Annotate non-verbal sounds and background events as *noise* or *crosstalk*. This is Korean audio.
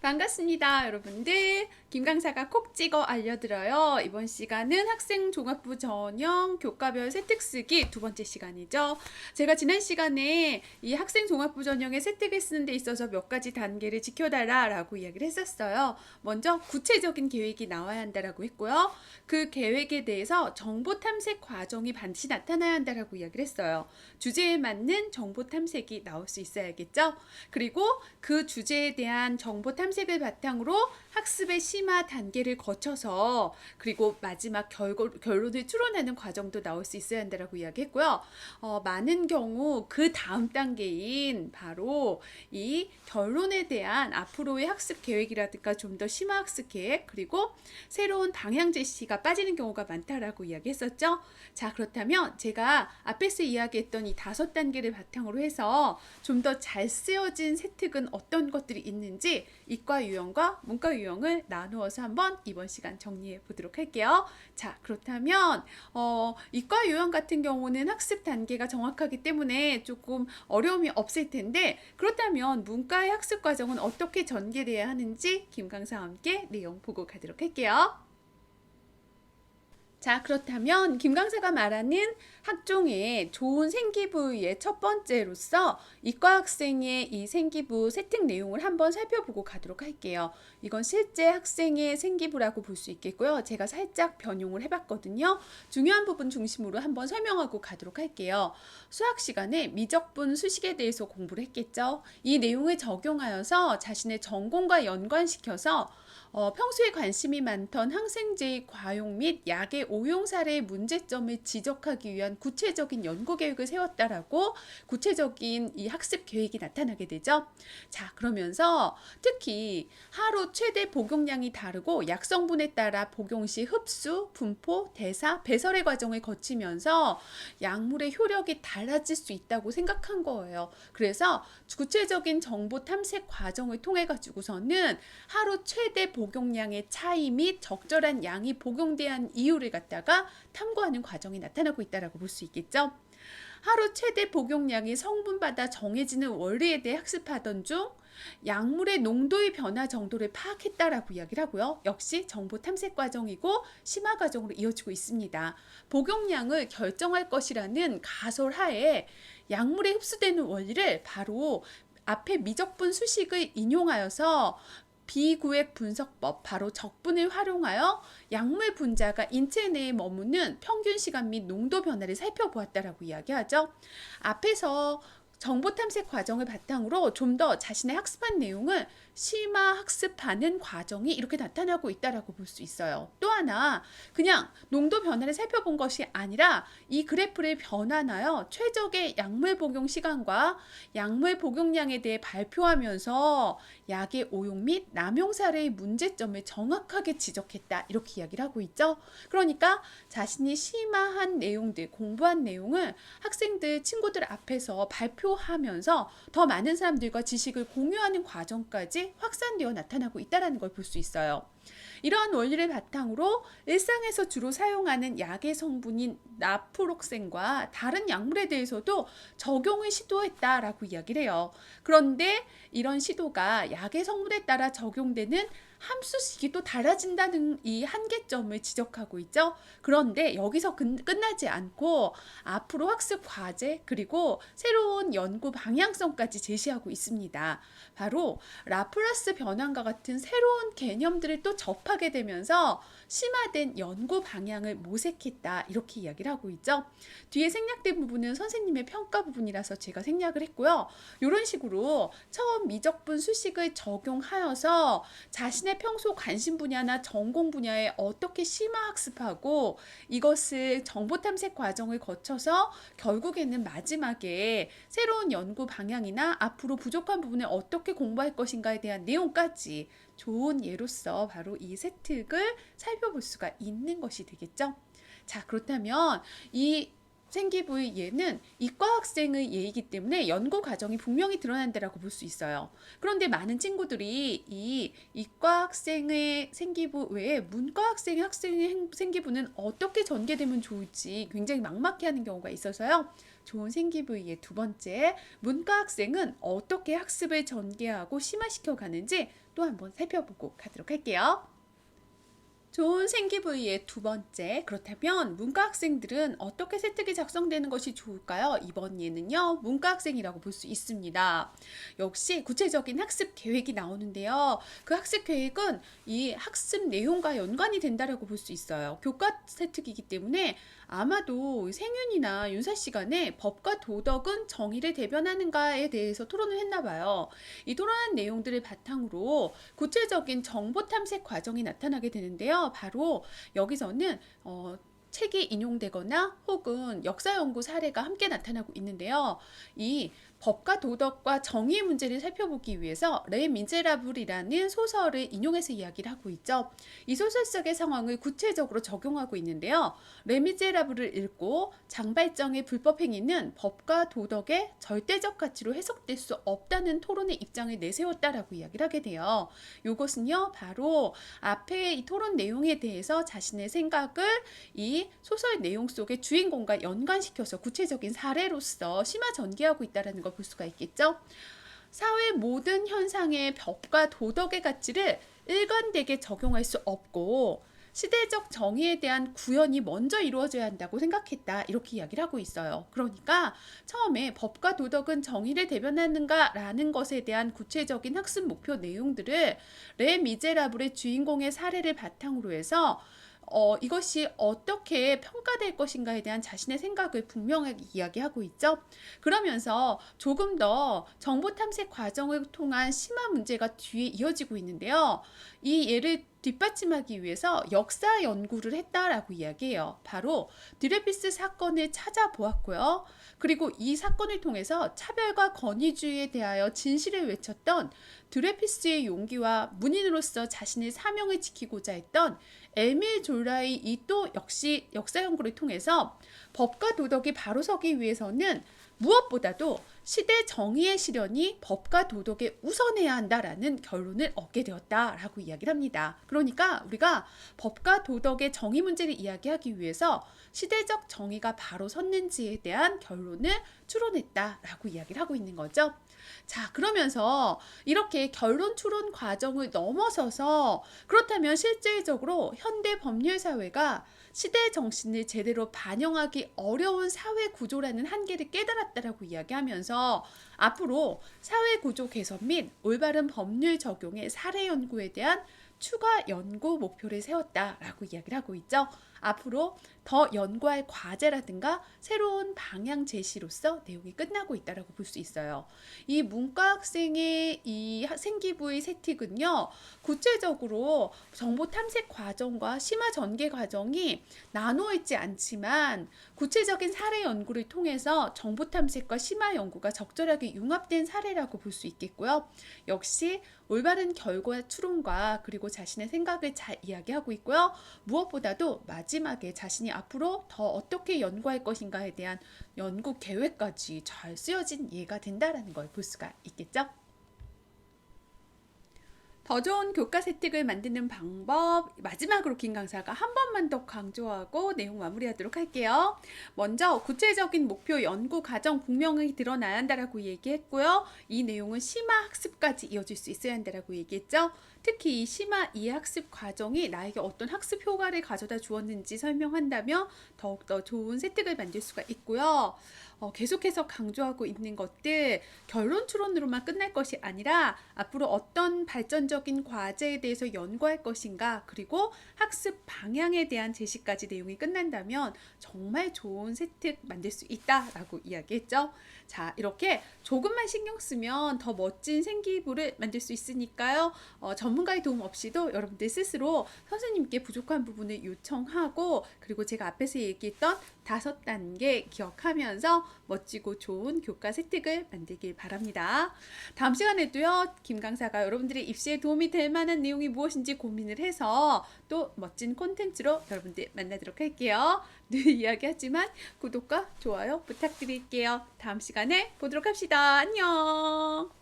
반갑습니다, 여러분들. 김강사가 콕 찍어 알려드려요. 이번 시간은 학생 종합부 전형 교과별 세특 쓰기 두 번째 시간이죠. 제가 지난 시간에 이 학생 종합부 전형의 세특을 쓰는 데 있어서 몇 가지 단계를 지켜달라 라고 이야기를 했었어요. 먼저 구체적인 계획이 나와야 한다라고 했고요. 그 계획에 대해서 정보 탐색 과정이 반드시 나타나야 한다라고 이야기를 했어요. 주제에 맞는 정보 탐색이 나올 수 있어야겠죠. 그리고 그 주제에 대한 정보 탐색 을 바탕으로 학습의 심화 단계를 거쳐서 그리고 마지막 결과, 결론을 추론하는 과정도 나올 수 있어야 한다라고 이야기했고요. 어, 많은 경우 그 다음 단계인 바로 이 결론에 대한 앞으로의 학습 계획이라든가 좀 더 심화 학습 계획 그리고 새로운 방향 제시가 빠지는 경우가 많다라고 이야기했었죠. 자 그렇다면 제가 앞에서 이야기했던 이 다섯 단계를 바탕으로 해서 좀 더 잘 쓰여진 세특은 어떤 것들이 있는지 이과 유형과 문과 유형 을 나누어서 한번 이번 시간 정리해 보도록 할게요. 자, 그렇다면 어, 이과 유형 같은 경우는 학습 단계가 정확하기 때문에 조금 어려움이 없을 텐데 그렇다면 문과의 학습 과정은 어떻게 전개돼야 하는지 김 강사와 함께 내용 보고 가도록 할게요. 자, 그렇다면 김강사가 말하는 학종의 좋은 생기부의 첫 번째로서 이과 학생의 이 생기부 세팅 내용을 한번 살펴보고 가도록 할게요. 이건 실제 학생의 생기부라고 볼 수 있겠고요. 제가 살짝 변용을 해봤거든요. 중요한 부분 중심으로 한번 설명하고 가도록 할게요. 수학 시간에 미적분 수식에 대해서 공부를 했겠죠. 이 내용을 적용하여서 자신의 전공과 연관시켜서 어, 평소에 관심이 많던 항생제의 과용 및 약의 오용 사례의 문제점을 지적하기 위한 구체적인 연구 계획을 세웠다라고 구체적인 이 학습 계획이 나타나게 되죠. 자, 그러면서 특히 하루 최대 복용량이 다르고 약 성분에 따라 복용 시 흡수, 분포, 대사, 배설의 과정을 거치면서 약물의 효력이 달라질 수 있다고 생각한 거예요. 그래서 구체적인 정보 탐색 과정을 통해 가지고서는 하루 최대 복용량의 차이 및 적절한 양이 복용대한 이유를 갖다가 탐구하는 과정이 나타나고 있다라고 볼 수 있겠죠. 하루 최대 복용량이 성분마다 정해지는 원리에 대해 학습하던 중 약물의 농도의 변화 정도를 파악했다라고 이야기를 하고요. 역시 정보 탐색 과정이고 심화 과정으로 이어지고 있습니다. 복용량을 결정할 것이라는 가설 하에 약물에 흡수되는 원리를 바로 앞에 미적분 수식을 인용하여서 비구획 분석법 바로 적분을 활용하여 약물 분자가 인체 내에 머무는 평균 시간 및 농도 변화를 살펴보았다라고 이야기하죠. 앞에서 정보 탐색 과정을 바탕으로 좀 더 자신의 학습한 내용을 심화 학습하는 과정이 이렇게 나타나고 있다라고 볼 수 있어요. 또 하나 그냥 농도 변화를 살펴본 것이 아니라 이 그래프를 변환하여 최적의 약물 복용 시간과 약물 복용량에 대해 발표하면서 약의 오용 및 남용 사례의 문제점을 정확하게 지적했다 이렇게 이야기를 하고 있죠. 그러니까 자신이 심화한 내용들 공부한 내용을 학생들 친구들 앞에서 발표하면서 더 많은 사람들과 지식을 공유하는 과정까지 확산되어 나타나고 있다는 걸 볼 수 있어요. 이러한 원리를 바탕으로 일상에서 주로 사용하는 약의 성분인 나프록센과 다른 약물에 대해서도 적용을 시도했다라고 이야기를 해요. 그런데 이런 시도가 약의 성분에 따라 적용되는 함수식이 또 달라진다는 이 한계점을 지적하고 있죠. 그런데 여기서 끝나지 않고 앞으로 학습 과제 그리고 새로운 연구 방향성까지 제시하고 있습니다. 바로 라플라스 변환과 같은 새로운 개념들을 또 접하게 되면서 심화된 연구 방향을 모색했다 이렇게 이야기를 하고 있죠. 뒤에 생략된 부분은 선생님의 평가 부분이라서 제가 생략을 했고요. 이런 식으로 처음 미적분 수식을 적용하여서 자신의 평소 관심 분야나 전공 분야에 어떻게 심화 학습하고 이것을 정보 탐색 과정을 거쳐서 결국에는 마지막에 새로운 연구 방향이나 앞으로 부족한 부분을 어떻게 공부할 것인가에 대한 내용까지 좋은 예로서 바로 이 세특을 살펴볼 수가 있는 것이 되겠죠. 자, 그렇다면 이 생기부의 예는 이과 학생의 예이기 때문에 연구 과정이 분명히 드러난다라고 볼 수 있어요. 그런데 많은 친구들이 이 이과 학생의 생기부 외에 문과 학생의 학생의 행- 생기부는 어떻게 전개되면 좋을지 굉장히 막막해하는 경우가 있어서요. 좋은 생기부의 예두 번째, 문과 학생은 어떻게 학습을 전개하고 심화시켜 가는지 또 한번 살펴보고 가도록 할게요. 좋은 생기 부위의 두 번째. 그렇다면 문과 학생들은 어떻게 세특이 작성되는 것이 좋을까요? 이번 예는요, 문과 학생이라고 볼 수 있습니다. 역시 구체적인 학습 계획이 나오는데요. 그 학습 계획은 이 학습 내용과 연관이 된다라고 볼 수 있어요. 교과 세특이기 때문에 아마도 생윤이나 윤사 시간에 법과 도덕은 정의를 대변하는가에 대해서 토론을 했나 봐요. 이 토론한 내용들을 바탕으로 구체적인 정보 탐색 과정이 나타나게 되는데요. 바로 여기서는 어, 책이 인용되거나 혹은 역사 연구 사례가 함께 나타나고 있는데요. 이 법과 도덕과 정의의 문제를 살펴보기 위해서 레 미제라블이라는 소설을 인용해서 이야기를 하고 있죠. 이 소설 속의 상황을 구체적으로 적용하고 있는데요. 레 미제라블을 읽고 장발정의 불법 행위는 법과 도덕의 절대적 가치로 해석될 수 없다는 토론의 입장을 내세웠다라고 이야기를 하게 돼요. 이것은요, 바로 앞에 이 토론 내용에 대해서 자신의 생각을 이 소설 내용 속의 주인공과 연관시켜서 구체적인 사례로서 심화 전개하고 있다는 걸볼 수가 있겠죠. 사회 모든 현상의 법과 도덕의 가치를 일관되게 적용할 수 없고 시대적 정의에 대한 구현이 먼저 이루어져야 한다고 생각했다. 이렇게 이야기를 하고 있어요. 그러니까 처음에 법과 도덕은 정의를 대변하는가라는 것에 대한 구체적인 학습 목표 내용들을 레 미제라블의 주인공의 사례를 바탕으로 해서 어, 이것이 어떻게 평가될 것인가에 대한 자신의 생각을 분명하게 이야기하고 있죠. 그러면서 조금 더 정보 탐색 과정을 통한 심화 문제가 뒤에 이어지고 있는데요. 이 예를 뒷받침하기 위해서 역사 연구를 했다라고 이야기해요. 바로 드레피스 사건을 찾아보았고요. 그리고 이 사건을 통해서 차별과 권위주의에 대하여 진실을 외쳤던 드레피스의 용기와 문인으로서 자신의 사명을 지키고자 했던 에밀 졸라의 이 또 역시 역사 연구를 통해서 법과 도덕이 바로 서기 위해서는 무엇보다도 시대 정의의 실현이 법과 도덕에 우선해야 한다라는 결론을 얻게 되었다라고 이야기를 합니다. 그러니까 우리가 법과 도덕의 정의 문제를 이야기하기 위해서 시대적 정의가 바로 섰는지에 대한 결론을 추론했다라고 이야기를 하고 있는 거죠. 자, 그러면서 이렇게 결론 추론 과정을 넘어서서 그렇다면 실질적으로 현대 법률 사회가 시대 정신을 제대로 반영하기 어려운 사회 구조라는 한계를 깨달았다라고 이야기하면서 앞으로 사회 구조 개선 및 올바른 법률 적용의 사례 연구에 대한 추가 연구 목표를 세웠다라고 이야기를 하고 있죠. 앞으로 더 연구할 과제라든가 새로운 방향 제시로서 내용이 끝나고 있다라고 볼 수 있어요. 이 문과 학생의 이 생기부의 세틱은요, 구체적으로 정보 탐색 과정과 심화 전개 과정이 나누어 있지 않지만 구체적인 사례 연구를 통해서 정보 탐색과 심화 연구가 적절하게 융합된 사례라고 볼 수 있겠고요. 역시 올바른 결과 추론과 그리고 자신의 생각을 잘 이야기하고 있고요. 무엇보다도 마지막에 자신이 앞으로 더 어떻게 연구할 것인가에 대한 연구 계획까지 잘 쓰여진 예가 된다라는 걸 볼 수가 있겠죠. 더 좋은 교과 세특을 만드는 방법 마지막으로 김 강사가 한 번만 더 강조하고 내용 마무리하도록 할게요. 먼저 구체적인 목표 연구 과정 분명히 드러나야 한다라고 얘기했고요. 이 내용은 심화 학습까지 이어질 수 있어야 한다라고 얘기했죠. 특히 이 심화 이해학습 과정이 나에게 어떤 학습 효과를 가져다 주었는지 설명한다면 더욱더 좋은 세특을 만들 수가 있고요. 어, 계속해서 강조하고 있는 것들 결론 추론으로만 끝날 것이 아니라 앞으로 어떤 발전적인 과제에 대해서 연구할 것인가 그리고 학습 방향에 대한 제시까지 내용이 끝난다면 정말 좋은 세특 만들 수 있다라고 이야기했죠. 자 이렇게 조금만 신경 쓰면 더 멋진 생기부를 만들 수 있으니까요. 어, 전문가의 도움 없이도 여러분들 스스로 선생님께 부족한 부분을 요청하고 그리고 제가 앞에서 얘기했던 다섯 단계 기억하면서 멋지고 좋은 교과 세특을 만들길 바랍니다. 다음 시간에도요, 김 강사가 여러분들의 입시에 도움이 될 만한 내용이 무엇인지 고민을 해서 또 멋진 콘텐츠로 여러분들 만나도록 할게요. 늘 *laughs* 이야기하지만 구독과 좋아요 부탁드릴게요. 다음 시간에 보도록 합시다. 안녕.